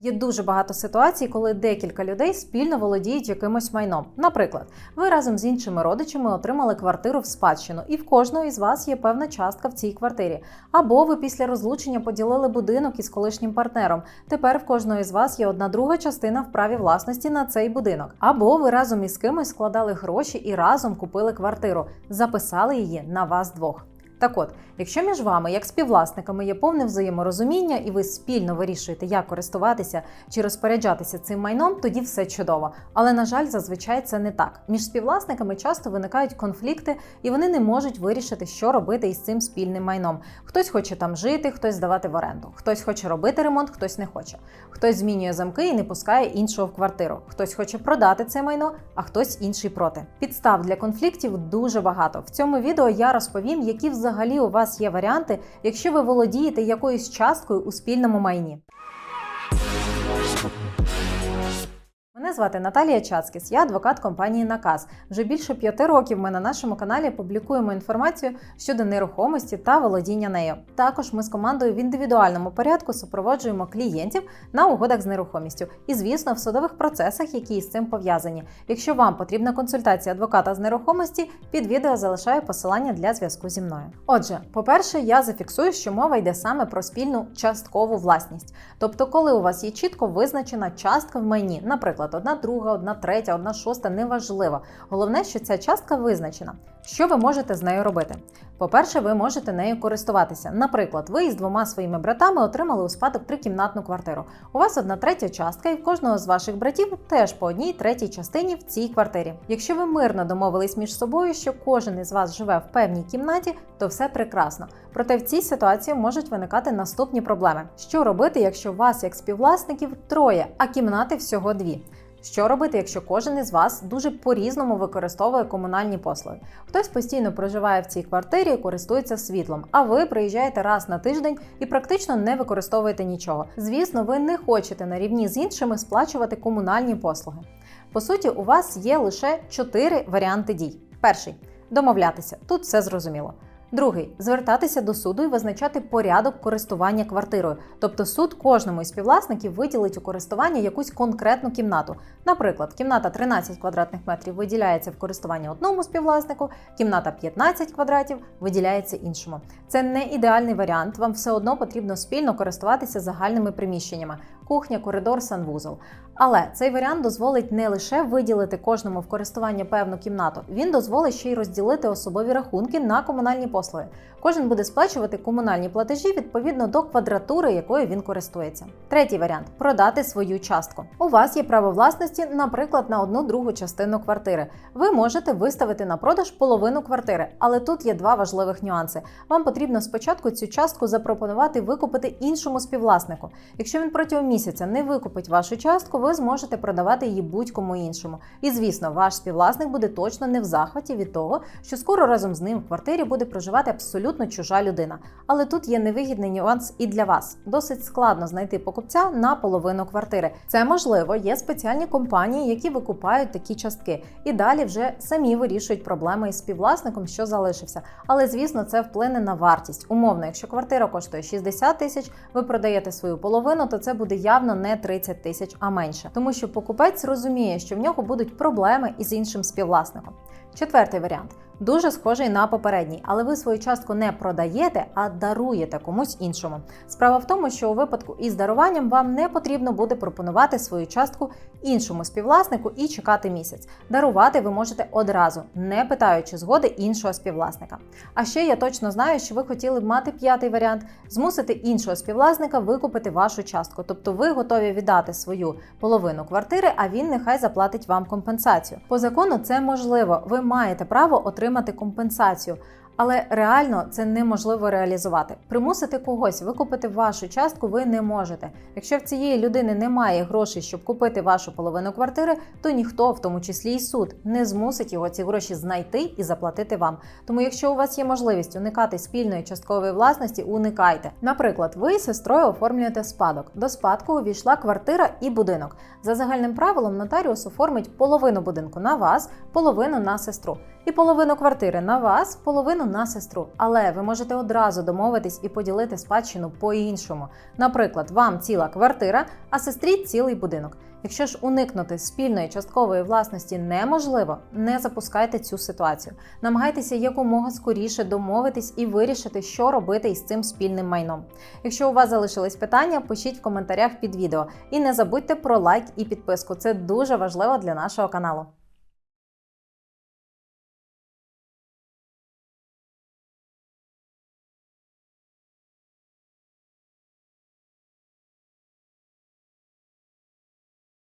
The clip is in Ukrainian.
Є дуже багато ситуацій, коли декілька людей спільно володіють якимось майном. Наприклад, ви разом з іншими родичами отримали квартиру в спадщину, і в кожного із вас є певна частка в цій квартирі. Або ви після розлучення поділили будинок із колишнім партнером. Тепер в кожного із вас є одна друга частина в праві власності на цей будинок. Або ви разом із кимось складали гроші і разом купили квартиру, записали її на вас двох. Так от, якщо між вами, як співвласниками, є повне взаєморозуміння, і ви спільно вирішуєте, як користуватися чи розпоряджатися цим майном, тоді все чудово. Але на жаль, зазвичай це не так. Між співвласниками часто виникають конфлікти, і вони не можуть вирішити, що робити із цим спільним майном. Хтось хоче там жити, хтось здавати в оренду, хтось хоче робити ремонт, хтось не хоче. Хтось змінює замки і не пускає іншого в квартиру. Хтось хоче продати це майно, а хтось інший проти. Підстав для конфліктів дуже багато. В цьому відео я розповім, які взагалі у вас є варіанти, якщо ви володієте якоюсь часткою у спільному майні. Мене звати Наталія Чацкіс, я адвокат компанії Наказ. Вже більше п'яти років ми на нашому каналі публікуємо інформацію щодо нерухомості та володіння нею. Також ми з командою в індивідуальному порядку супроводжуємо клієнтів на угодах з нерухомістю і, звісно, в судових процесах, які з цим пов'язані. Якщо вам потрібна консультація адвоката з нерухомості, під відео залишаю посилання для зв'язку зі мною. Отже, по-перше, я зафіксую, що мова йде саме про спільну часткову власність, тобто, коли у вас є чітко визначена частка в майні, наприклад, одна друга, одна третя, одна шоста, неважливо. Головне, що ця частка визначена. Що ви можете з нею робити? По-перше, ви можете нею користуватися. Наприклад, ви із двома своїми братами отримали у спадок трикімнатну квартиру. У вас одна третя частка, і в кожного з ваших братів теж по одній третій частині в цій квартирі. Якщо ви мирно домовились між собою, що кожен із вас живе в певній кімнаті, то все прекрасно. Проте в цій ситуації можуть виникати наступні проблеми: що робити, якщо вас, як співвласників, троє, а кімнати всього дві? Що робити, якщо кожен із вас дуже по-різному використовує комунальні послуги? Хтось постійно проживає в цій квартирі користується світлом, а ви приїжджаєте раз на тиждень і практично не використовуєте нічого. Звісно, ви не хочете на рівні з іншими сплачувати комунальні послуги. По суті, у вас є лише чотири варіанти дій. Перший домовлятися. Тут все зрозуміло. Другий звертатися до суду і визначати порядок користування квартирою. Тобто суд кожному із співвласників виділить у користування якусь конкретну кімнату. Наприклад, кімната 13 квадратних метрів виділяється в користування одному співвласнику, кімната 15 квадратів виділяється іншому. Це не ідеальний варіант. Вам все одно потрібно спільно користуватися загальними приміщеннями. Кухня, коридор, санвузол. Але цей варіант дозволить не лише виділити кожному в користування певну кімнату, він дозволить ще й розділити особові рахунки на комунальні послуги. Кожен буде сплачувати комунальні платежі відповідно до квадратури, якою він користується. Третій варіант продати свою частку. У вас є право власності, наприклад, на одну другу частину квартири. Ви можете виставити на продаж половину квартири, але тут є два важливих нюанси. Вам потрібно спочатку цю частку запропонувати викупити іншому співвласнику. Якщо він протягом місяця не викупить вашу частку, ви зможете продавати її будь-кому іншому. І звісно, ваш співвласник буде точно не в захваті від того, що скоро разом з ним в квартирі буде проживати абсолютно чужа людина. Але тут є невигідний нюанс і для вас. Досить складно знайти покупця на половину квартири. Це можливо, є спеціальні компанії, які викупають такі частки, і далі вже самі вирішують проблеми із співвласником, що залишився. Але звісно, це вплине на вартість. Умовно, якщо квартира коштує 60 тисяч, ви продаєте свою половину, то це буде явно не 30 тисяч, а менше, тому що покупець розуміє, що в нього будуть проблеми із іншим співвласником. Четвертий варіант дуже схожий на попередній, але ви свою частку не продаєте, а даруєте комусь іншому. Справа в тому, що у випадку із даруванням вам не потрібно буде пропонувати свою частку іншому співвласнику і чекати місяць. Дарувати ви можете одразу, не питаючи згоди іншого співвласника. А ще я точно знаю, що ви хотіли б мати п'ятий варіант змусити іншого співвласника викупити вашу частку. Тобто ви готові віддати свою половину квартири, а він нехай заплатить вам компенсацію. По закону це можливо. Ви маєте право отримати компенсацію. Але реально це неможливо реалізувати. Примусити когось викупити вашу частку ви не можете. Якщо в цієї людини немає грошей, щоб купити вашу половину квартири, то ніхто, в тому числі і суд, не змусить його ці гроші знайти і заплатити вам. Тому, якщо у вас є можливість уникати спільної часткової власності, уникайте. Наприклад, ви з сестрою оформлюєте спадок. До спадку увійшла квартира і будинок. За загальним правилом, нотаріус оформить половину будинку на вас, половину на сестру, і половину квартири на вас, половину на сестру, але ви можете одразу домовитись і поділити спадщину по-іншому. Наприклад, вам ціла квартира, а сестрі цілий будинок. Якщо ж уникнути спільної часткової власності неможливо, не запускайте цю ситуацію. Намагайтеся якомога скоріше домовитись і вирішити, що робити із цим спільним майном. Якщо у вас залишились питання, пишіть в коментарях під відео. І не забудьте про лайк і підписку. Це дуже важливо для нашого каналу.